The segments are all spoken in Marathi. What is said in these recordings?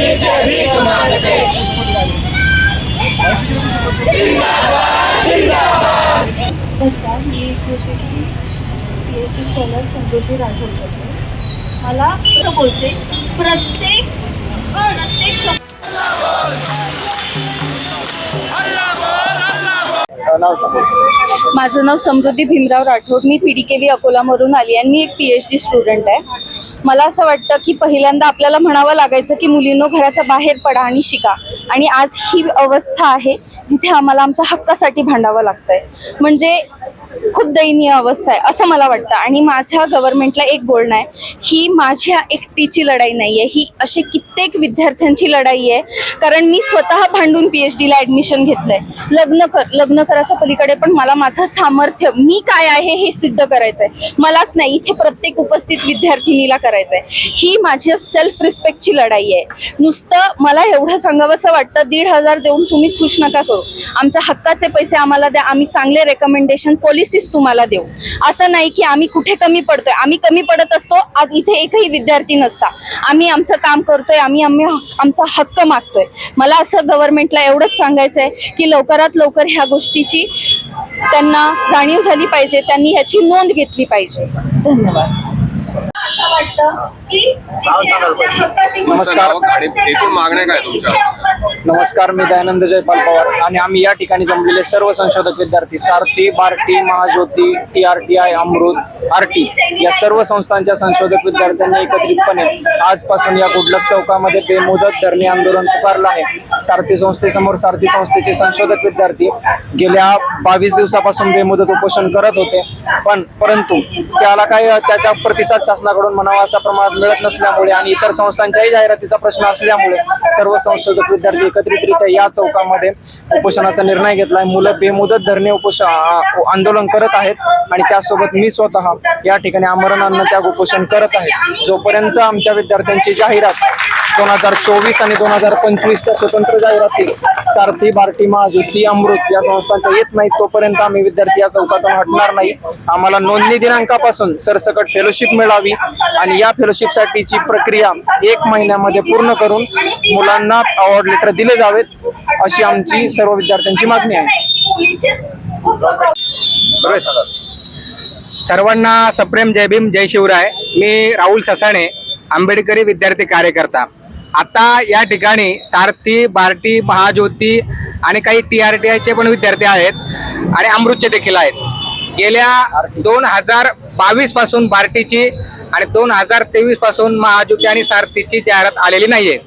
एससी से भीख मांगते नमस्कार मी ज्योतिषी P H D scholar Samruddhi Rathod बोलते मला असं बोलते प्रत्येक प्रत्येक माझं नाव समृद्धी भीमराव राठोड. मी पी डी के व्ही अकोलामधून आली आणि मी एक पी एच डी स्टुडंट आहे. मला असं वाटतं की पहिल्यांदा आपल्याला म्हणावं लागायचं की मुलींनो घराच्या बाहेर पडा आणि शिका. आणि आज ही अवस्था आहे जिथे आम्हाला आमच्या हक्कासाठी भांडावं लागतंय. म्हणजे खूप दयनीय अवस्था आहे असं मला वाटतं. आणि माझ्या गव्हर्नमेंटला एक बोलणं आहे ही माझ्या एकटीची लढाई नाही आहे ही अशी कित्येक विद्यार्थ्यांची लढाई आहे. कारण मी स्वतः भांडून पी एच डीला ॲडमिशन घेतलंय. लग्न कर लग्न कराच्या पलीकडे पण मला माझं सामर्थ्य मी काय आहे हे सिद्ध करायचं आहे मलाच नाही इथे प्रत्येक उपस्थित विद्यार्थिनीला करायचं आहे ही माझ्या सेल्फ रिस्पेक्टची लढाई आहे. नुसतं मला एवढं सांगावंसं वाटतं दीड हजार देऊन तुम्ही खुश नका करू. आमच्या हक्काचे पैसे आम्हाला द्या आम्ही चांगले रेकमेंडेशन पॉलिसीज तुम्हाला देऊ. असं नाही की आम्ही कुठे कमी पडतोय. आम्ही कमी पडत असतो आज इथे एकही विद्यार्थी नसता. आम्ही आमचं काम करतोय आम्ही आम्ही आमचा हक्क मागतोय. मला असं गव्हर्नमेंटला एवढंच सांगायचं आहे की लवकरात लवकर ह्या गोष्टीची त्यांना जाणीव झाली पाहिजे त्यांनी ह्याची नोंद घेतली पाहिजे. धन्यवाद. असं वाटतं की नमस्कार. एकूण मागण्या काय तुमच्या? नमस्कार मी दयानंद जयपाल पवार आणि आम्ही या ठिकाणी जमलेले सर्व संशोधक विद्यार्थी Sarthi Barti Mahajyoti T R T I Amrut R T या सर्व संस्थांच्या संशोधक विद्यार्थ्यांनी एकत्रितपणे आजपासून या गुडलक चौकामध्ये बेमुदत धरणे आंदोलन पुकारलं आहे. सारथी संस्थेसमोर सारथी संस्थेचे संशोधक विद्यार्थी गेल्या बावीस दिवसापासून बेमुदत उपोषण करत होते. पण परंतु त्याला काही त्याचा प्रतिसाद शासनाकडून म्हणावा असा प्रमाणात मिळत नसल्यामुळे आणि इतर संस्थांच्याही जाहिरातीचा प्रश्न असल्यामुळे सर्व संशोधक विद्यार्थी एकत्रितरित्या या चौकामध्ये उपोषणाचा निर्णय घेतलाय. मुलं बेमुदत धरणे उपोषण आंदोलन करत आहेत आणि त्यासोबत मी स्वतः या ठिकाणी आमरण अन्न त्याग उपोषण करत आहे. जोपर्यंत आमच्या विद्यार्थ्यांची जाहिरात दोन हजार चोवीस आणि दोन हजार पंचवीसच्या स्वतंत्र जाहिराती सारथी बार्टी महाज्योती अमृत या संस्थांच्या येत नाही तोपर्यंत आम्ही विद्यार्थी या चौकातून हटणार नाही. आम्हाला नोंदणी दिनांकापासून सरसकट फेलोशिप मिळावी आणि या फेलोशिपसाठीची प्रक्रिया एक महिन्यामध्ये पूर्ण करून मुलांना अवॉर्ड लेटर दिले जावेत अशी आमची सर्व विद्यार्थ्यांची मागणी आहे. सर्वांना सप्रेम जय भीम जय शिवराय. मी राहुल ससाणे आंबेडकरी विद्यार्थी कार्यकर्ता. आता या ठिकाणी सारथी बार्टी महाज्योती आणि काही टी आर टी आयचे पण विद्यार्थी आहेत आणि अमृतचे देखील आहेत. गेल्या दोन हजार बावीसपासून बार्टीची आणि दोन हजार तेवीसपासून महाज्योती आणि सारथीची जाहिरात आलेली नाहीये.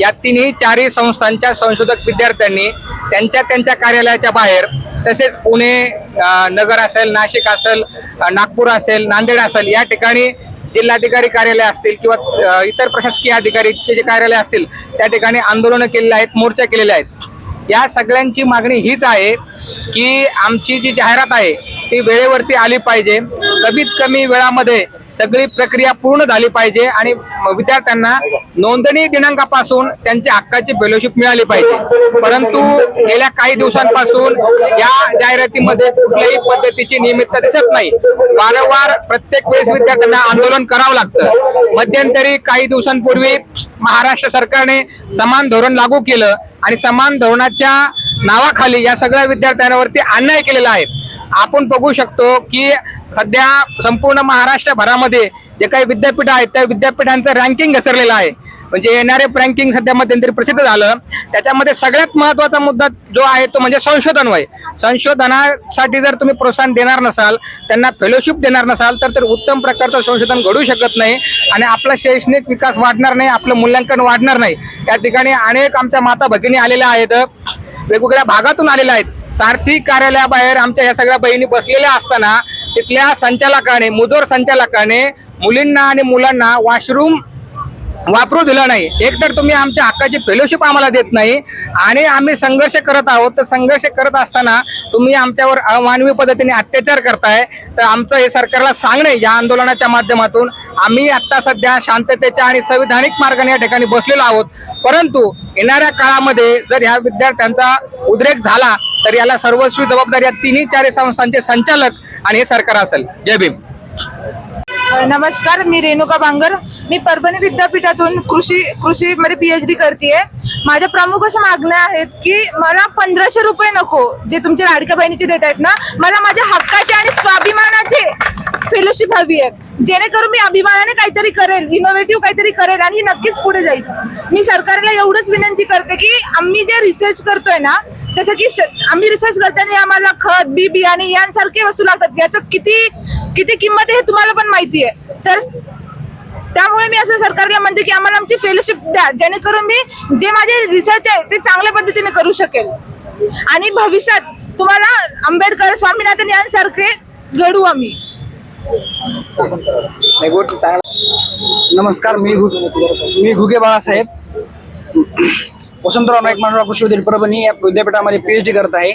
या तिन्ही चारही संस्थांच्या संशोधक विद्यार्थ्यांनी त्यांच्या त्यांच्या कार्यालयाच्या बाहेर तसेच पुणे नगर असेल नाशिक असेल नागपूर असेल नांदेड असेल या ठिकाणी जिल्हाधिकारी कार्यालय असतील किंवा इतर प्रशासकीय अधिकारीचे जे कार्यालय असतील त्या ठिकाणी आंदोलनं केलेली आहेत मोर्चा केलेले आहेत या सगळ्यांची मागणी हीच आहे की आमची जी जाहिरात आहे ती वेळेवरती आली पाहिजे. कमीत कमी वेळामध्ये सगळी प्रक्रिया पूर्ण झाली पाहिजे आणि विद्यार्थ्यांना नोंदणी दिनांकापासून त्यांच्या हक्काची फेलोशिप मिळाली पाहिजे. परंतु गेल्या काही दिवसांपासून या जाहिरातीमध्ये कुठल्याही पद्धतीची नियमितता दिसत नाही. वारंवार प्रत्येक वेळेस विद्यार्थ्यांना आंदोलन करावं लागतं. मध्यंतरी काही दिवसांपूर्वी महाराष्ट्र सरकारने समान धोरण लागू केलं आणि समान धोरणाच्या नावाखाली या सगळ्या विद्यार्थ्यांवरती अन्याय केलेला आहे. आपण बघू शकतो की सध्या संपूर्ण महाराष्ट्रभरामध्ये जे काही विद्यापीठ आहेत त्या विद्यापीठांचं रँकिंग घसरलेलं आहे. म्हणजे येणारे रँकिंग सध्या मध्यंतरी प्रसिद्ध झालं. त्याच्यामध्ये सगळ्यात महत्त्वाचा मुद्दा जो आहे तो म्हणजे संशोधन वय. संशोधनासाठी जर तुम्ही प्रोत्साहन देणार नसाल त्यांना फेलोशिप देणार नसाल तर तर उत्तम प्रकारचं संशोधन घडू शकत नाही आणि आपला शैक्षणिक विकास वाढणार नाही आपलं मूल्यांकन वाढणार नाही. त्या ठिकाणी अनेक आमच्या माता भगिनी आलेल्या आहेत वेगवेगळ्या भागातून आलेल्या आहेत. सारथी कार्यालयाबाहेर आमच्या या सगळ्या बहिणी बसलेल्या असताना तिथल्या संचालकाने मुजोर संचालकाने मुलींना आणि मुलांना वॉशरूम वापरू दिलं नाही. एक तर तुम्ही आमच्या हक्काची फेलोशिप आम्हाला देत नाही आणि आम्ही संघर्ष करत आहोत. तर संघर्ष करत असताना तुम्ही आमच्यावर अमानवी पद्धतीने अत्याचार करताय. तर आमचं हे सरकारला सांगणे या आंदोलनाच्या माध्यमातून आम्ही आत्ता सध्या शांततेच्या आणि संविधानिक मार्गाने या ठिकाणी बसलेलो आहोत. परंतु येणाऱ्या काळामध्ये जर ह्या विद्यार्थ्यांचा उद्रेक झाला तर याला सर्वस्वी जबाबदारी या तिन्ही चारही संस्थांचे संचालक आणि हे सरकार असेल. जय भीम. नमस्कार. मी रेणुका बांगर मी परभणी विद्यापीठातून कृषी कृषी मध्ये पीएच डी करते माझ्या प्रमुख अशा मागण्या आहेत की मला पंधराशे रुपये नको जे तुमच्या लाडक्या बहिणीचे देत आहेत ना मला माझ्या हक्काचे आणि स्वाभिमानाचे फेलोशिप हवी आहे. जेणेकरून मी अभिमानाने काहीतरी करेल इनोव्हेटिव्ह काहीतरी करेल आणि नक्कीच पुढे जाईल. मी सरकारला एवढंच विनंती करते की आम्ही जे रिसर्च करतोय ना जसं की श- आम्ही रिसर्च करताना आम्हाला खत बी बियाणे यांसारखे वस्तू लागतात. याचं किती किती किंमत आहे हे तुम्हाला पण माहिती आहे. तर त्यामुळे मी असं सरकारला म्हणते की आम्हाला आमची फेलोशिप द्या. जेणेकरून मी जे माझे रिसर्च आहे ते चांगल्या पद्धतीने करू शकेल. आणि भविष्यात तुम्हाला आंबेडकर स्वामीनाथन यांसारखे घडू आम्ही. नमस्कार मी घु मी घुगे बाळासाहेब. वसंतराव नाईक मानवरा कृषी विद्यापीठ परभणी या विद्यापीठामध्ये पीएच डी करत आहे.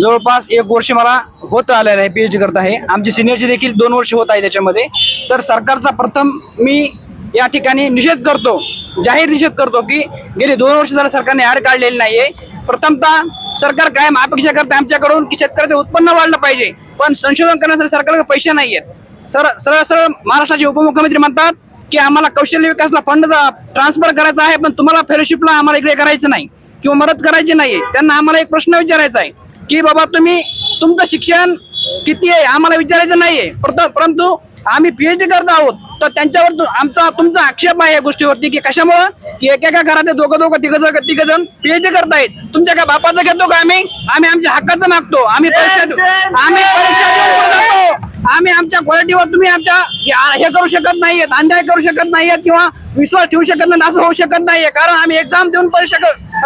जवळपास एक वर्ष मला होत आलेलं आहे पीएच डी करत आहे. आमची सिनियरची देखील दोन वर्ष होत आहे त्याच्यामध्ये. तर सरकारचा प्रथम मी या ठिकाणी निषेध करतो जाहीर निषेध करतो की गेली दोन वर्ष झालं सरकारने ऍड काढलेली नाहीये. प्रथमतः सरकार कायम अपेक्षा करते आमच्याकडून की शेतकऱ्याचं उत्पन्न वाढलं पाहिजे. पण संशोधन करण्यासाठी सरकारकडे पैसे नाही आहेत सर सरळ सरळ महाराष्ट्राचे उपमुख्यमंत्री म्हणतात की आम्हाला कौशल्य विकासला फंड ट्रान्सफर करायचा आहे पण तुम्हाला फेलोशिपला आम्हाला इकडे करायचं नाही किंवा मदत करायची नाहीये. त्यांना आम्हाला एक प्रश्न विचारायचा आहे की बाबा तुम्ही तुमचं शिक्षण किती आहे? आम्हाला विचारायचं नाहीये. परंतु आम्ही पीएचडी करत आहोत. तर त्यांच्यावर आमचा तुमचा आक्षेप आहे या गोष्टीवरती की कशामुळं? की एकेका घरात दोघं दोघं तिघ तिघ जण पीएचडी करतायत. तुमच्या काय बापाचं घेतो का आम्ही? आम्ही आमच्या हक्काचं मागतो. आम्ही परीक्षा आम्ही परीक्षा देऊन जातो. आम्ही आमच्या क्वालिटीवर तुम्ही आमच्या हे- करू शकत नाहीयेत अन्याय करू शकत नाहीयेत किंवा विश्वास ठेवू शकत नाही असं होऊ शकत नाहीये. कारण आम्ही एक्झाम देऊन परीक्षा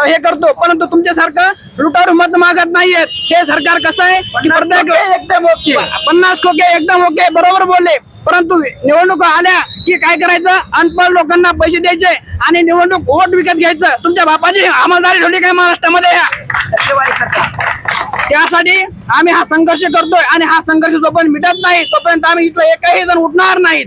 हे करतो. परंतु तुमच्यासारखं लुटारू मत मागत नाहीयेत. हे सरकार कसं आहे? की प्रत्येक एकदम ओके पन्नास खोके एकदम ओके बरोबर बोलले. परंतु निवडणुका आल्या की काय करायचं? अनपढ लोकांना पैसे द्यायचे आणि निवडणूक वोट विकत घ्यायचं. तुमच्या बापाची अंमलदारी ठेवली काय महाराष्ट्रामध्ये या त्यासाठी आम्ही हा संघर्ष करतोय आणि हा संघर्ष जोपर्यंत मिटत नाही तोपर्यंत आम्ही इथलं एकही जण उठणार नाहीत.